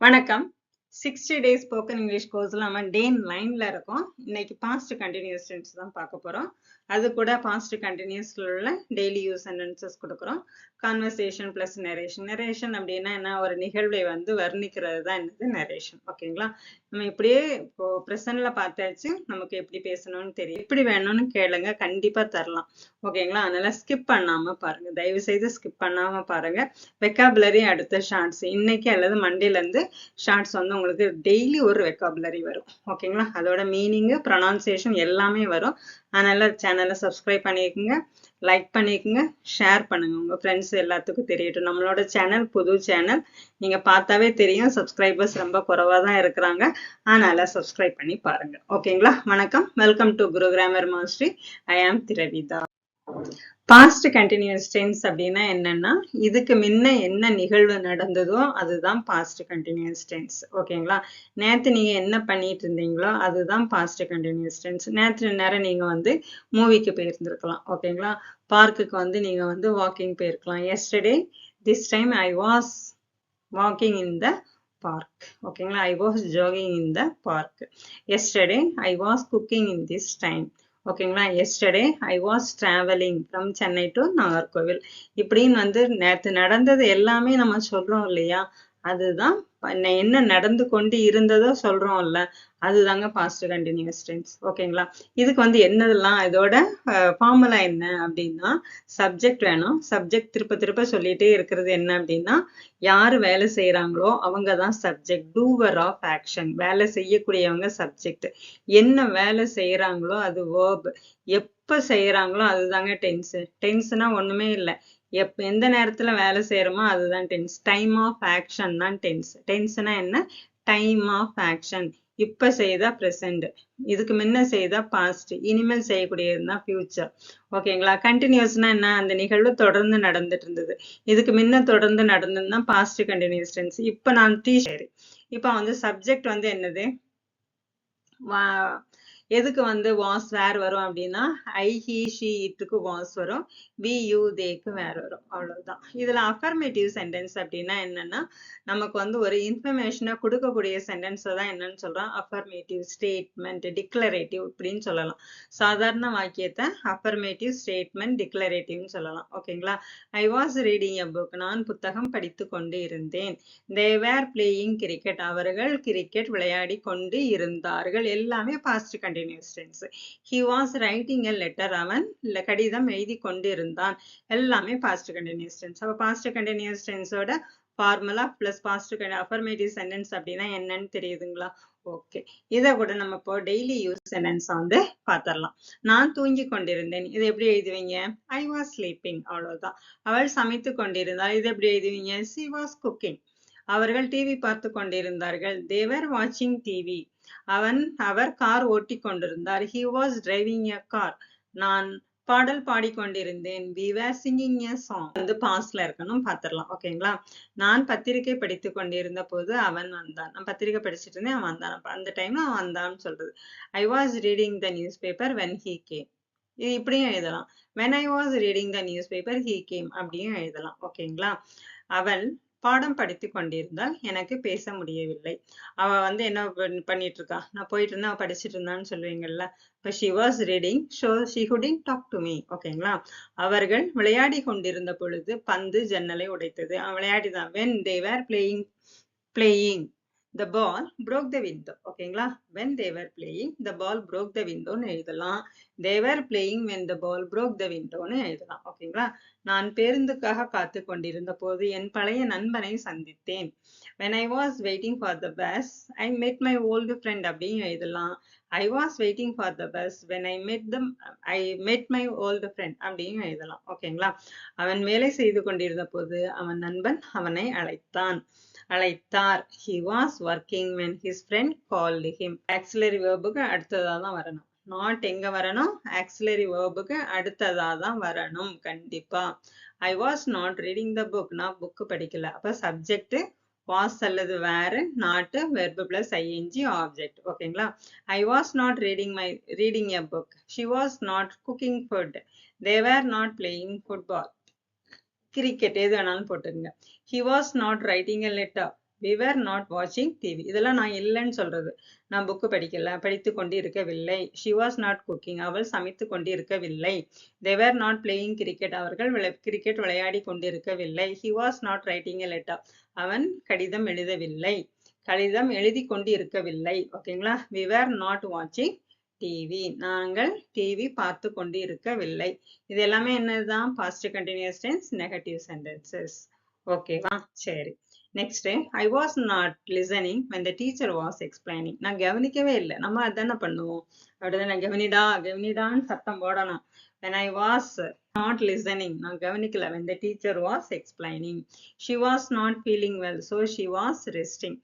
வணக்கம். Sixty days spoken English கோர்ஸ்ல நம்ம டே நைன்ல இருக்கோம். இன்னைக்கு பாஸ்ட் கண்டினியூஸ் டென்ஸ் தான் பார்க்க போறோம். அது கூட பாஸ்ட் கண்டினியூஸ்ல உள்ள டெய்லி யூஸ் சென்டென்சஸ் கொடுக்குறோம். கான்வர்சேஷன் பிளஸ் நரேஷன் நரேஷன் அப்படின்னா என்ன? ஒரு நிகழ்வை வந்து வர்ணிக்கிறது தான் என்னது? நரேஷன் ஓகேங்களா நம்ம இப்படியே இப்போ ப்ரெசன்ட்ல பார்த்தாச்சு. நமக்கு எப்படி பேசணும்னு தெரியும். எப்படி வேணும்னு கேளுங்க. கண்டிப்பா தரலாம். ஓகேங்களா அதனால ஸ்கிப் பண்ணாம பாருங்க. தயவு செய்து ஸ்கிப் பண்ணாம பாருங்க. வெக்காபுலரி அடுத்த ஷார்ட்ஸ் இன்னைக்கு அல்லது மண்டேல இருந்து ஷார்ட்ஸ் வந்து உங்களுக்கு டெய்லி ஒரு வெக்காபுலரி வரும். ஓகேங்களா அதோட மீனிங்கு ப்ரொனவுன்சியேஷன் எல்லாமே வரும். அதனால சேனலை சப்ஸ்கிரைப் பண்ணிக்கோங்க லைக் பண்ணிக்கோங்க ஷேர் பண்ணுங்க. உங்க ஃப்ரெண்ட்ஸ் எல்லாத்துக்கும் தெரியட்டும். நம்மளோட சேனல் புது சேனல் நீங்க பார்த்தாவே தெரியும் சப்ஸ்கிரைபர்ஸ் ரொம்ப குறவாக தான் இருக்கிறாங்க. அதனால சப்ஸ்கிரைப் பண்ணி பாருங்க. ஓகேங்களா வணக்கம். Welcome to Guru grammar mastery I am Dravitha past continuous tense அப்படின்னா என்னன்னா இதுக்கு முன்ன என்ன நிகழ்வு நடந்ததோ அதுதான் பாஸ்ட் கண்டினியூஸ் டென்ஸ் ஓகேங்களா நேத்து நீங்க என்ன பண்ணிட்டு இருந்தீங்களோ அதுதான் பாஸ்ட் கண்டினியூஸ் டென்ஸ் நேற்று நேரம் நீங்க வந்து மூவிக்கு போயிருந்திருக்கலாம். ஓகேங்களா பார்க்குக்கு வந்து நீங்க வந்து வாக்கிங் போயிருக்கலாம். Yesterday this time I was walking in the park ஓகேங்களா I was jogging in the park yesterday I was cooking in this time ஓகேங்களா yesterday I was travelling from Chennai to Nagercoil இப்படின்னு வந்து நேற்று நடந்தது எல்லாமே நம்ம சொல்றோம் இல்லையா? அதுதான் என்ன நடந்து கொண்டு இருந்ததோ சொல்றோம்ல அதுதாங்க பாஸ்ட் கண்டினியூஸ் டென்ஸ் ஓகேங்களா? இதுக்கு வந்து என்னதெல்லாம் இதோட ஃபார்முலா என்ன அப்படின்னா சப்ஜெக்ட் வேணும். சப்ஜெக்ட் திருப்ப திருப்ப சொல்லிட்டே இருக்கிறது என்ன அப்படின்னா யாரு வேலை செய்யறாங்களோ அவங்க தான் சப்ஜெக்ட் டூவர் ஆஃப் ஆக்ஷன் வேலை செய்யக்கூடியவங்க சப்ஜெக்ட் என்ன வேலை செய்யறாங்களோ அது வேர்ப் எப்ப செய்யறாங்களோ அதுதாங்க டென்ஸ் டென்ஸ்னா ஒண்ணுமே இல்லை. எப் எந்த நேரத்துல வேலை செய்யறோமோ அதுதான் டென்ஸ் டைம் ஆஃப் ஆக்ஷன் தான் டென்ஸ் டென்ஸ்னா என்ன? டைம் ஆஃப் ஆக்ஷன் இப்ப செய்தா ப்ரெசென்ட் இதுக்கு முன்ன செய்தா பாஸ்ட் இனிமேல் செய்யக்கூடியது தான் ஃபியூச்சர் ஓகேங்களா கண்டினியூஸ்னா என்ன? அந்த நிகழ்வு தொடர்ந்து நடந்துட்டு இருந்தது. இதுக்கு முன்ன தொடர்ந்து நடந்ததுன்னா பாஸ்ட் கண்டினியூஸ் டென்ஸ் இப்ப நான் டீ சரி. இப்ப வந்து சப்ஜெக்ட் வந்து என்னது? எதுக்கு வந்து வாஸ் வேர் வரும் அப்படின்னா ஐ ஹி ஷி இட்டுக்கு வாஸ் வரும். வி யூ தேக்கு வேர் வரும். அவ்வளவுதான். இதுல அஃபர்மேட்டிவ் சென்டென்ஸ் அப்படின்னா என்னன்னா நமக்கு வந்து ஒரு இன்ஃபர்மேஷனை கொடுக்கக்கூடிய சென்டென்ஸ் தான் என்னன்னு சொல்றோம். அஃபர்மேட்டிவ் ஸ்டேட்மெண்ட் டிக்ளரேட்டிவ் இப்படின்னு சொல்லலாம். சாதாரண வாக்கியத்தை அஃபர்மேட்டிவ் ஸ்டேட்மெண்ட் டிக்ளரேட்டிவ்னு சொல்லலாம். ஓகேங்களா? I was reading a book நான் புத்தகம் படித்து கொண்டு இருந்தேன். தே வேர் பிளேயிங் கிரிக்கெட் அவர்கள் கிரிக்கெட் விளையாடி கொண்டு இருந்தார்கள். எல்லாமே past continue continuous tense he was writing a letter அவன் கடிதம் எழுதி கொண்டிருந்தான். எல்லாமே பாஸ்ட் கண்டினியூஸ் டென்ஸ் அப்போ past continuous டென்ஸோட formula plus past affirmative sentence அப்படின்னா என்னன்னு தெரியுதுங்களா? ஓகே இதை கூட நம்ம இப்போ டெய்லி யூஸ் சென்டென்ஸ் வந்து பார்த்துடலாம் நான் தூங்கி கொண்டிருந்தேன். இது எப்படி எழுதுவீங்க? ஐ வாஸ் ஸ்லீப்பிங் அவ்வளோதான் அவள் சமைத்து கொண்டிருந்தாள். இது எப்படி எழுதுவீங்க? சி வாஸ் குக்கிங் அவர்கள் டிவி பார்த்து கொண்டிருந்தார்கள். தேவர் வாட்சிங் டிவி அவன் அவர் கார் ஓட்டி கொண்டிருந்தார். He was driving a car நான் பாடல் பாடிக்கொண்டிருந்தேன் we were singing a song வந்து பாஸ்ட்ல இருக்கணும் பார்த்துடலாம். ஓகேங்களா நான் பத்திரிகை படித்து கொண்டிருந்த போது அவன் வந்தான். நான் பத்திரிகை படிச்சுட்டு இருந்தேன் அவன் வந்தான். அந்த டைம்ல அவன் வந்தான்னு சொல்றது. I was reading the newspaper when he came இது இப்படியும் எழுதலாம். When I was reading the newspaper he came அப்படியும் எழுதலாம். ஓகேங்களா அவள் பாடம் படித்து கொண்டிருந்தால் எனக்கு பேச முடியவில்லை. அவ வந்து என்ன பண்ணிட்டு இருக்கா நான் போயிட்டு இருந்தா அவ படிச்சுட்டு இருந்தான்னு சொல்லுவீங்கல்ல இப்போ she was reading so she hooting talk to me ஓகேங்களா அவர்கள் விளையாடி கொண்டிருந்த பொழுது பந்து ஜன்னலை உடைத்தது. அவன் விளையாடிதான். When they were playing playing the ball broke the window ஓகேங்களா when they were playing the ball broke the விண்டோன்னு எழுதலாம் they were playing when the ball broke the விண்டோன்னு எழுதலாம் ஓகேங்களா நான் பேருந்துக்காக காத்து கொண்டிருந்த போது என் பழைய நண்பனை சந்தித்தேன் when I was waiting for the bus I met my old friend அப்படின்னு எழுதலாம் I was waiting for the bus when I met them I மெட் மை ஓல்டு ஃப்ரெண்ட் அப்படின்னு எழுதலாம் ஓகேங்களா அவன் வேலை செய்து கொண்டிருந்த போது அவன் நண்பன் அவனை அழைத்தான் அழைத்தார். He was working when his friend called him auxiliary வேர்புக்கு அடுத்ததா தான் வரணும். நாட் எங்க வரணும்? ஆக்சிலரி வேர்புக்கு அடுத்ததா தான் வரணும். கண்டிப்பா. I was not reading the book நான் புக்கு படிக்கல. அப்ப சப்ஜெக்ட் வாஸ் அல்லது வேறு நாட்டு வெர்பு பிளஸ் ஐஎன்ஜி ஆப்ஜெக்ட் ஓகேங்களா? I was not reading my reading a book she was not cooking food they were not playing football cricket எது வேணாலும் போட்டுருங்க. He was not writing a letter we were not வாட்சிங் TV இதெல்லாம் நான் இல்லைன்னு சொல்றது. நான் புக்கு படிக்கல படித்து கொண்டு இருக்கவில்லை ஷி வாஸ் நாட் குக்கிங் அவள் சமைத்து கொண்டு இருக்கவில்லை they not playing cricket cricket. அவர்கள் கிரிக்கெட் விளையாடி கொண்டிருக்கவில்லை. He was not writing a letter அவன் கடிதம் எழுதவில்லை. கடிதம் எழுதி கொண்டு இருக்கவில்லை ஓகேங்களா வி வேர் நாட் வாட்சிங் டிவி நாங்கள் டிவி பார்த்து கொண்டு இருக்கவில்லை இது எல்லாமே என்னதுதான்? Past continuous tense negative sentences ஓகேவா சரி. Next I was not listening when teacher was explaining நான் கவனிக்கவே இல்லை. நம்ம அதானே பண்ணுவோம்? அப்படிதானே கவனிடா கவனிடான்னு சத்தம் போடணும் when I was not listening நான் கவனிக்கல when the teacher was explaining she was not feeling well so she was resting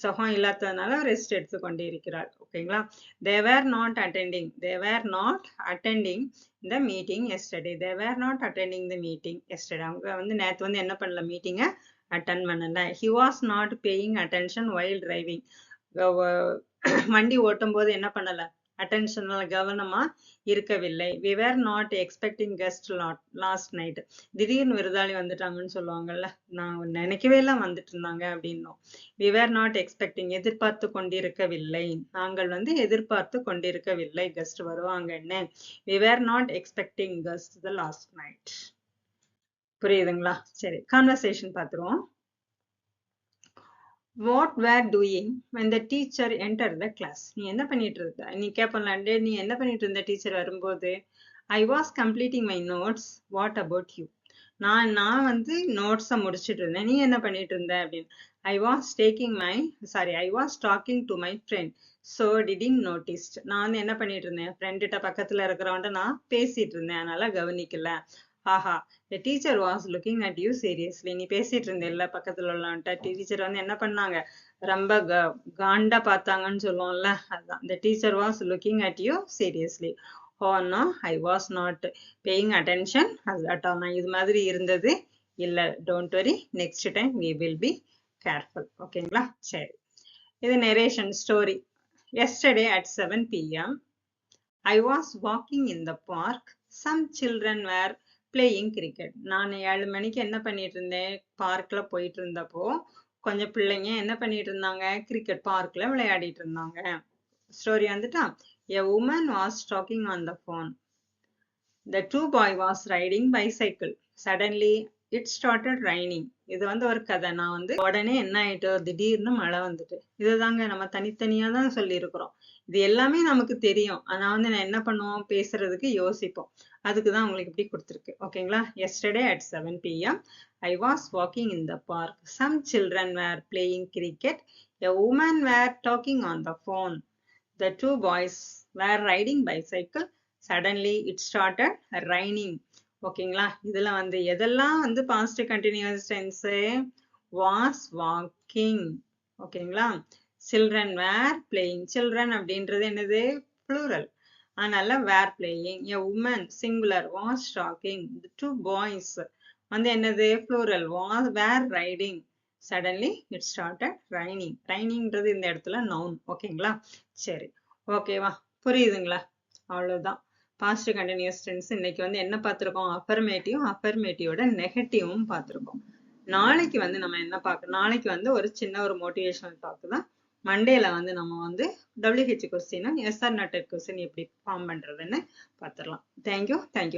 சுகம் இல்லாததுனால ரெஸ்ட் எடுத்துக்கொண்டு கொண்டிருக்கிறார் ஓகேங்களா they were not attending they were not attending இந்த meeting yesterday they were not attending the meeting yesterday அவங்க வந்து நேற்று வந்து என்ன பண்ணல மீட்டிங்கை அட்டன் பண்ணல he was not paying attention while driving வண்டி ஓட்டும் போது என்ன பண்ணலை அட்டென்ஷனல் கவனமா இருக்கவில்லை. We were not expecting guest lot last night திடீர்னு விருதாளி வந்துட்டாங்கன்னு சொல்லுவாங்கல்ல நான் நினைக்கவே எல்லாம் வந்துட்டு இருந்தாங்க அப்படின்னோம். வி வேர் நாட் எக்ஸ்பெக்டிங் எதிர்பார்த்து கொண்டிருக்கவில்லை. நாங்கள் வந்து எதிர்பார்த்து கொண்டிருக்கவில்லை. கெஸ்ட் வருவாங்கன்னு we were not expecting guest the last night புரியுதுங்களா? சரி கான்வர்சேஷன் பார்த்துருவோம். What were doing when the teacher enter the class நீ என்ன பண்ணிட்டு இருந்த? நீ கேப்பல டே நீ என்ன பண்ணிட்டு இருந்த டீச்சர் வரும்போது? I was completing my notes what about you நான் நான் வந்து நோட்ஸை முடிச்சிட்டு இருந்தேன். நீ என்ன பண்ணிட்டு இருந்த அப்படின்னு. I was taking my sorry I was talking to my friend so didn't noticed நான் வந்து என்ன பண்ணிட்டு இருந்தேன்? ஃப்ரெண்டுகிட்ட பக்கத்துல இருக்கிறவன்ட்ட நான் பேசிட்டு இருந்தேன். அதனால கவனிக்கல. ஆஹா the teacher was looking at you seriously நீ பேசிட்டு இருந்தேல்ல பக்கத்துல உள்ளவன்ட்ட டீச்சர் வந்து என்ன பண்ணாங்க ரொம்ப காண்டா பார்த்தாங்கன்னு சொல்லுவோம்ல அதுதான் the teacher was looking at you seriously oh no I was not paying attention as at all நான் இது மாதிரி இருந்தது இல்ல don't worry next time we will be careful ஓகேங்களா சரி இது narration story yesterday at 7 pm I was walking in the park. Some children were playing cricket நான் ஏழு மணிக்கு என்ன பண்ணிட்டு இருந்தேன் பார்க்கில் போயிட்டு இருந்தப்போ கொஞ்சம் பிள்ளைங்க என்ன பண்ணிட்டு இருந்தாங்க கிரிக்கெட் பார்க்கில் விளையாடிட்டு இருந்தாங்க ஸ்டோரி வந்துட்டா a woman was talking on the phone the two boy was riding bicycle suddenly it started raining இது வந்து ஒரு கதை நான் வந்து உடனே என்ன ஆயிட்டோ திடீர்னு மழை வந்துட்டு இதுதாங்க நம்ம தனித்தனியா தான் சொல்லியிருக்கிறோம் இது எல்லாமே நமக்கு தெரியும் ஆனா வந்து நான் என்ன பண்ணுவோம் பேசுறதுக்கு யோசிப்போம் அதுக்கு தான் உங்களுக்கு இப்படி கொடுத்துருக்கு ஓகேங்களா yesterday at seven PM I was walking in the park some children were playing cricket a woman were talking on the phone the two boys were riding bicycle suddenly it started raining ஓகேங்களா? இதுல வந்து எதெல்லாம் வந்து past continuous tense was walking ஓகேங்களா? Children were playing children அப்படின்றது என்னது? Plural அதனால were playing a woman singular was talking two boys வந்து என்னது? Plural was were riding suddenly it started raining ரைனிங்ன்றது இந்த இடத்துல நவுன் ஓகேங்களா? சரி. ஓகேவா? புரியுதுங்களா? அவ்வளோதான் பாஸ்ட் கண்டினியூஸ் டென்ஸ் இன்னைக்கு வந்து என்ன பார்த்துருக்கோம்? அஃபர்மேட்டிவ் அஃபர்மேட்டிவோட நெகட்டிவும் பார்த்திருக்கோம். நாளைக்கு வந்து நம்ம என்ன பார்க்க நாளைக்கு வந்து ஒரு சின்ன ஒரு மோட்டிவேஷனல் டாக் தான். மண்டேல வந்து நம்ம வந்து டபிள்யூஹெச் கொஸ்டினும் எஸ்ஆர் நட்டட் கொஸ்டின் எப்படி ஃபார்ம் பண்றதுன்னு பார்த்துடலாம். Thank you thank you